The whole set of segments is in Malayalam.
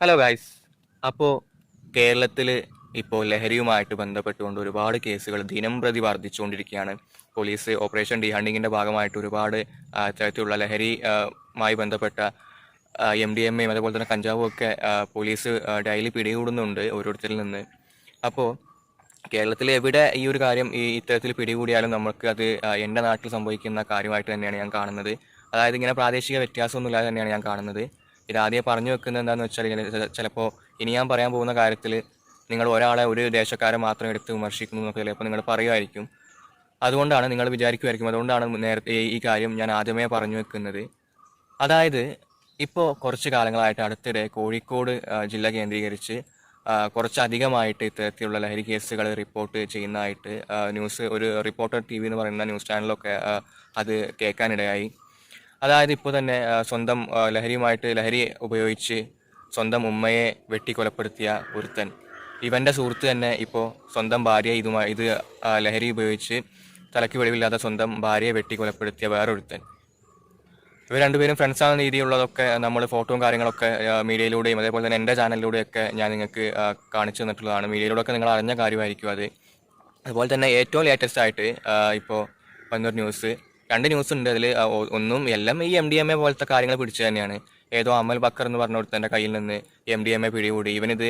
ഹലോ ഗായ്സ് അപ്പോൾ കേരളത്തിൽ ഇപ്പോൾ ലഹരിയുമായിട്ട് ബന്ധപ്പെട്ടുകൊണ്ട് ഒരുപാട് കേസുകൾ ദിനം പ്രതി വർദ്ധിച്ചുകൊണ്ടിരിക്കുകയാണ്. പോലീസ് ഓപ്പറേഷൻ ഡി ഹണ്ടിങ്ങിന്റെ ഭാഗമായിട്ട് ഒരുപാട് ആ, ഇത്തരത്തിലുള്ള ലഹരി മായി ബന്ധപ്പെട്ട എം ഡി എം എയും അതുപോലെ തന്നെ കഞ്ചാവും ഒക്കെ പോലീസ് ഡെയിലി പിടികൂടുന്നുണ്ട് ഓരോരുത്തരിൽ നിന്ന്. അപ്പോൾ കേരളത്തിൽ എവിടെ ഈ ഒരു കാര്യം ഈ ഇത്തരത്തിൽ പിടികൂടിയാലും നമുക്ക് അത് എന്റെ നാട്ടിൽ സംഭവിക്കുന്ന കാര്യമായിട്ട് തന്നെയാണ് ഞാൻ കാണുന്നത്. അതായത് ഇങ്ങനെ പ്രാദേശിക വ്യത്യാസമൊന്നുമില്ലാതെ തന്നെയാണ് ഞാൻ കാണുന്നത്. ഇത് ആദ്യം പറഞ്ഞു വെക്കുന്നത് എന്താണെന്ന് വെച്ചാൽ ഇങ്ങനെ ചിലപ്പോൾ ഇനി ഞാൻ പറയാൻ പോകുന്ന കാര്യത്തിൽ നിങ്ങൾ ഒരാളെ ഒരു ദേശക്കാരെ മാത്രം എടുത്ത് വിമർശിക്കുന്നു എന്നൊക്കെ ചിലപ്പോൾ നിങ്ങൾ പറയുമായിരിക്കും. അതുകൊണ്ടാണ് നിങ്ങൾ വിചാരിക്കുമായിരിക്കും. അതുകൊണ്ടാണ് നേരത്തെ ഈ- കാര്യം ഞാൻ ആദ്യമേ പറഞ്ഞു വെക്കുന്നത്. അതായത് ഇപ്പോൾ കുറച്ച് കാലങ്ങളായിട്ട് അടുത്തിടെ കോഴിക്കോട് ജില്ല കേന്ദ്രീകരിച്ച് കുറച്ചധികമായിട്ട് ഇത്തരത്തിലുള്ള ലഹരി കേസുകൾ റിപ്പോർട്ട് ചെയ്യുന്നതായിട്ട് ന്യൂസ് ഒരു റിപ്പോർട്ടർ ടി വി എന്ന് പറയുന്ന ന്യൂസ് ചാനലൊക്കെ അത് കേൾക്കാനിടയായി. അതായത് ഇപ്പോൾ തന്നെ സ്വന്തം ലഹരിയുമായിട്ട് ലഹരി ഉപയോഗിച്ച് സ്വന്തം ഉമ്മയെ വെട്ടിക്കൊലപ്പെടുത്തിയ ഒരുത്തൻ. ഇവന്റെ സുഹൃത്ത് തന്നെ ഇപ്പോൾ സ്വന്തം ഭാര്യയെ ഇതുമായി ഇത് ലഹരി ഉപയോഗിച്ച് തലയ്ക്ക് വെളിവില്ലാതെ സ്വന്തം ഭാര്യയെ വെട്ടിക്കൊലപ്പെടുത്തിയ വേറൊരുത്തൻ. ഇവർ രണ്ടുപേരും ഫ്രണ്ട്സ് ആണെന്ന രീതിയിലുള്ളതൊക്കെ നമ്മൾ ഫോട്ടോയും കാര്യങ്ങളൊക്കെ മീഡിയയിലൂടെയും അതേപോലെ തന്നെ എന്റെ ചാനലിലൂടെയൊക്കെ ഞാൻ നിങ്ങൾക്ക് കാണിച്ചു തന്നിട്ടുള്ളതാണ്. മീഡിയയിലൂടെയൊക്കെ നിങ്ങൾ അറിഞ്ഞ കാര്യമായിരിക്കും അത്. അതുപോലെ തന്നെ ഏറ്റവും ലേറ്റസ്റ്റ് ആയിട്ട് ഇപ്പോൾ വന്നൊരു ന്യൂസ് രണ്ട് ന്യൂസ് ഉണ്ട്. അതിൽ ഒന്നും എല്ലാം ഈ എം ഡി എം എ പോലത്തെ കാര്യങ്ങൾ പിടിച്ചു തന്നെയാണ്. ഏതോ അമൽ ബക്കർ എന്ന് പറഞ്ഞ ഒരുത്തന്റെ കയ്യിൽ നിന്ന് എം ഡി എം എ പിടികൂടി. ഇവനിത്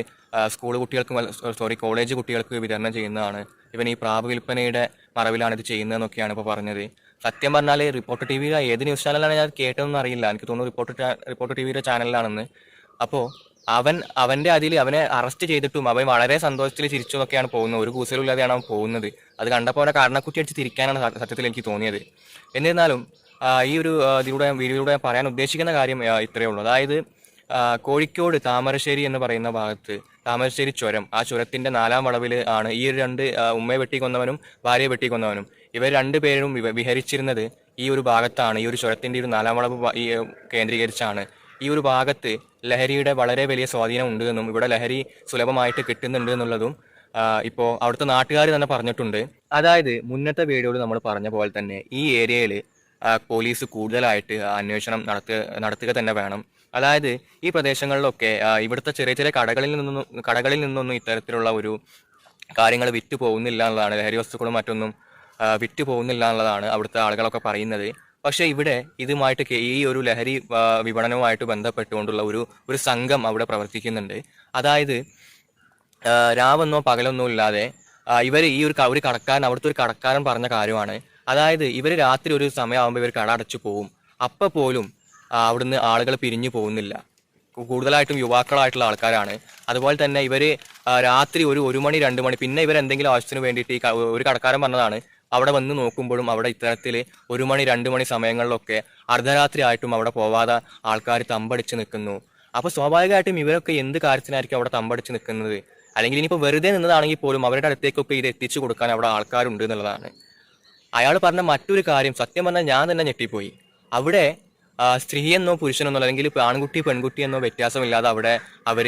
സ്കൂൾ കുട്ടികൾക്കും സോറി കോളേജ് കുട്ടികൾക്ക് വിതരണം ചെയ്യുന്നതാണ്. ഇവൻ ഈ പ്രാപ വിൽപ്പനയുടെ മറവിലാണ് ഇത് ചെയ്യുന്നതെന്നൊക്കെയാണ് ഇപ്പോൾ പറഞ്ഞത്. സത്യം പറഞ്ഞാൽ റിപ്പോർട്ടർ ടി വിയിലെ ഏത് ന്യൂസ് ചാനലാണ് ഞാൻ കേട്ടതെന്ന് അറിയില്ല. എനിക്ക് തോന്നുന്നു റിപ്പോർട്ടർ റിപ്പോർട്ടർ ടി വിയുടെ ചാനലിലാണെന്ന് അപ്പോൾ അവൻ അവന്റെ അതിൽ അവനെ അറസ്റ്റ് ചെയ്തിട്ടും അവൻ വളരെ സന്തോഷത്തിൽ ചിരിച്ചതൊക്കെയാണ് പോകുന്നത്. ഒരു കൂസലുമില്ലാതെയാണ് അവൻ പോകുന്നത്. അത് കണ്ടപ്പോൾ അവനെ കാരണക്കുട്ടി അടിച്ച് തിരിക്കാനാണ് സത്യത്തിൽ എനിക്ക് തോന്നിയത്. എന്നിരുന്നാലും ഈ ഒരു ഇതിലൂടെ വീഡിയോയിലൂടെ പറയാൻ ഉദ്ദേശിക്കുന്ന കാര്യം ഇത്രയേ ഉള്ളൂ. അതായത് കോഴിക്കോട് താമരശ്ശേരി എന്ന് പറയുന്ന ഭാഗത്ത് താമരശ്ശേരി ചുരം ആ ചുരത്തിന്റെ നാലാം വളവിൽ ആണ് ഈ രണ്ട് ഉമ്മയെ വെട്ടിക്കൊന്നവനും ഭാര്യയെ വെട്ടിക്കൊന്നവനും. ഇവർ രണ്ടുപേരും പേരും വിഹരിച്ചിരുന്നത് ഈ ഒരു ഭാഗത്താണ്. ഈ ഒരു ചുരത്തിന്റെ ഒരു നാലാം വളവ് കേന്ദ്രീകരിച്ചാണ്. ഈ ഒരു ഭാഗത്ത് ലഹരിയുടെ വളരെ വലിയ സ്വാധീനം ഉണ്ട് എന്നും ഇവിടെ ലഹരി സുലഭമായിട്ട് കിട്ടുന്നുണ്ട് എന്നുള്ളതും ഇപ്പോൾ അവിടുത്തെ നാട്ടുകാർ തന്നെ പറഞ്ഞിട്ടുണ്ട്. അതായത് മുന്നത്തെ വീഡിയോയിൽ നമ്മൾ പറഞ്ഞ പോലെ തന്നെ ഈ ഏരിയയിൽ പോലീസ് കൂടുതലായിട്ട് അന്വേഷണം നടത്തുക നടത്തുക തന്നെ വേണം. അതായത് ഈ പ്രദേശങ്ങളിലൊക്കെ ഇവിടുത്തെ ചെറിയ ചെറിയ കടകളിൽ നിന്നൊന്നും കടകളിൽ നിന്നൊന്നും ഇത്തരത്തിലുള്ള ഒരു കാര്യങ്ങൾ വിറ്റ് പോകുന്നില്ല എന്നുള്ളതാണ് ലഹരി വസ്തുക്കളും മറ്റൊന്നും വിറ്റ് പോകുന്നില്ല എന്നുള്ളതാണ് അവിടുത്തെ ആളുകളൊക്കെ പറയുന്നത്. പക്ഷേ ഇവിടെ ഇതുമായിട്ട് ഈ ഒരു ലഹരി വിപണനവുമായിട്ട് ബന്ധപ്പെട്ടുകൊണ്ടുള്ള ഒരു ഒരു സംഘം അവിടെ പ്രവർത്തിക്കുന്നുണ്ട്. അതായത് രാവെന്നോ പകലൊന്നോ ഇല്ലാതെ ഇവർ ഈ ഒരു ഒരു കടക്കാരൻ അവിടുത്തെ ഒരു കടക്കാരൻ പറഞ്ഞ കാര്യമാണ്. അതായത് ഇവർ രാത്രി ഒരു സമയമാകുമ്പോൾ ഇവർ കട അടച്ചു പോകും അപ്പോൾ പോലും അവിടുന്ന് ആളുകൾ പിരിഞ്ഞു പോകുന്നില്ല. കൂടുതലായിട്ടും യുവാക്കളായിട്ടുള്ള ആൾക്കാരാണ്. അതുപോലെ തന്നെ ഇവർ രാത്രി ഒരു ഒരു മണി രണ്ട് മണി പിന്നെ ഇവർ എന്തെങ്കിലും ആവശ്യത്തിന് വേണ്ടിയിട്ട് ഈ ഒരു കടക്കാരൻ പറഞ്ഞതാണ് അവിടെ വന്ന് നോക്കുമ്പോഴും അവിടെ ഇത്തരത്തിൽ ഒരു മണി രണ്ട് മണി സമയങ്ങളിലൊക്കെ അർദ്ധരാത്രി ആയിട്ടും അവിടെ പോവാതെ ആൾക്കാർ തമ്പടിച്ച് നിൽക്കുന്നു. അപ്പോൾ സ്വാഭാവികമായിട്ടും ഇവരൊക്കെ എന്ത് കാര്യത്തിനായിരിക്കും അവിടെ തമ്പടിച്ച് നിൽക്കുന്നത്? അല്ലെങ്കിൽ ഇനിയിപ്പോൾ വെറുതെ നിന്നതാണെങ്കിൽ പോലും അവരുടെ അടുത്തേക്കൊക്കെ ഇത് എത്തിച്ചു കൊടുക്കാൻ അവിടെ ആൾക്കാരുണ്ട് എന്നുള്ളതാണ്. അയാൾ പറഞ്ഞ മറ്റൊരു കാര്യം സത്യം പറഞ്ഞാൽ ഞാൻ തന്നെ ഞെട്ടിപ്പോയി. അവിടെ ആ, സ്ത്രീയെന്നോ പുരുഷനെന്നോ അല്ലെങ്കിൽ ആൺകുട്ടി പെൺകുട്ടി എന്നോ വ്യത്യാസമില്ലാതെ അവിടെ അവർ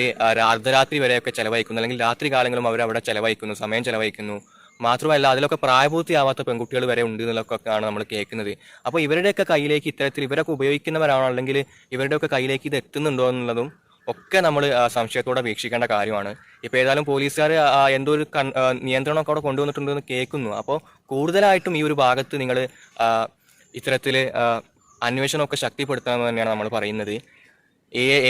അർദ്ധരാത്രി വരെയൊക്കെ ചിലവഴിക്കുന്നു. അല്ലെങ്കിൽ രാത്രി കാലങ്ങളും അവർ അവിടെ ചിലവഴിക്കുന്നു സമയം ചെലവഴിക്കുന്നു. മാത്രമല്ല അതിലൊക്കെ പ്രായപൂർത്തിയാവാത്ത പെൺകുട്ടികൾ വരെ ഉണ്ട് എന്നുള്ളതൊക്കെയാണ് നമ്മൾ കേൾക്കുന്നത്. അപ്പോൾ ഇവരുടെയൊക്കെ കയ്യിലേക്ക് ഇത്തരത്തിൽ ഇവരൊക്കെ ഉപയോഗിക്കുന്നവരാണോ? അല്ലെങ്കിൽ ഇവരുടെയൊക്കെ കയ്യിലേക്ക് ഇത് എത്തുന്നുണ്ടോ എന്നുള്ളതും ഒക്കെ നമ്മൾ സംശയത്തോടെ വീക്ഷിക്കേണ്ട കാര്യമാണ്. ഇപ്പോൾ ഏതായാലും പോലീസുകാർ എന്തോ ഒരു നിയന്ത്രണമൊക്കെ അവിടെ കൊണ്ടുവന്നിട്ടുണ്ടെന്ന് കേൾക്കുന്നു. അപ്പോൾ കൂടുതലായിട്ടും ഈ ഒരു ഭാഗത്ത് നിങ്ങൾ ഇത്തരത്തിൽ അന്വേഷണമൊക്കെ ശക്തിപ്പെടുത്തണമെന്ന് തന്നെയാണ് നമ്മൾ പറയുന്നത്.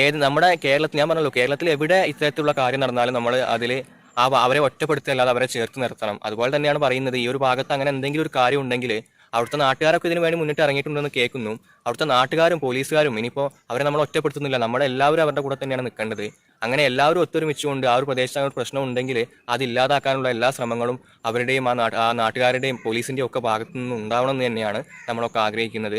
ഏത് നമ്മുടെ കേരളത്തിൽ ഞാൻ പറഞ്ഞല്ലോ കേരളത്തിൽ എവിടെ ഇത്തരത്തിലുള്ള കാര്യം നടന്നാലും നമ്മൾ അതിൽ ആ അവരെ ഒറ്റപ്പെടുത്തുകയല്ലാതെ അവരെ ചേർത്ത് നിർത്തണം. അതുപോലെ തന്നെയാണ് പറയുന്നത് ഈ ഒരു ഭാഗത്ത് അങ്ങനെ എന്തെങ്കിലും ഒരു കാര്യം ഉണ്ടെങ്കിൽ അവിടുത്തെ നാട്ടുകാരൊക്കെ ഇതിനു വേണ്ടി മുന്നിട്ട് ഇറങ്ങിയിട്ടുണ്ടെന്ന് കേൾക്കുന്നു. അവിടുത്തെ നാട്ടുകാരും പോലീസുകാരും ഇനിയിപ്പോൾ അവരെ നമ്മൾ ഒറ്റപ്പെടുത്തുന്നില്ല. നമ്മുടെ എല്ലാവരും അവരുടെ കൂടെ തന്നെയാണ് നിൽക്കേണ്ടത്. അങ്ങനെ എല്ലാവരും ഒത്തൊരുമിച്ചുകൊണ്ട് ആ ഒരു പ്രദേശത്ത് ഒരു പ്രശ്നം ഉണ്ടെങ്കിൽ അത് ഇല്ലാതാക്കാനുള്ള എല്ലാ ശ്രമങ്ങളും അവരുടെയും ആ നാട്ട് ആ നാട്ടുകാരുടെയും പോലീസിന്റെയും ഒക്കെ ഭാഗത്തു നിന്നും ഉണ്ടാവണം എന്ന് തന്നെയാണ് നമ്മളൊക്കെ ആഗ്രഹിക്കുന്നത്.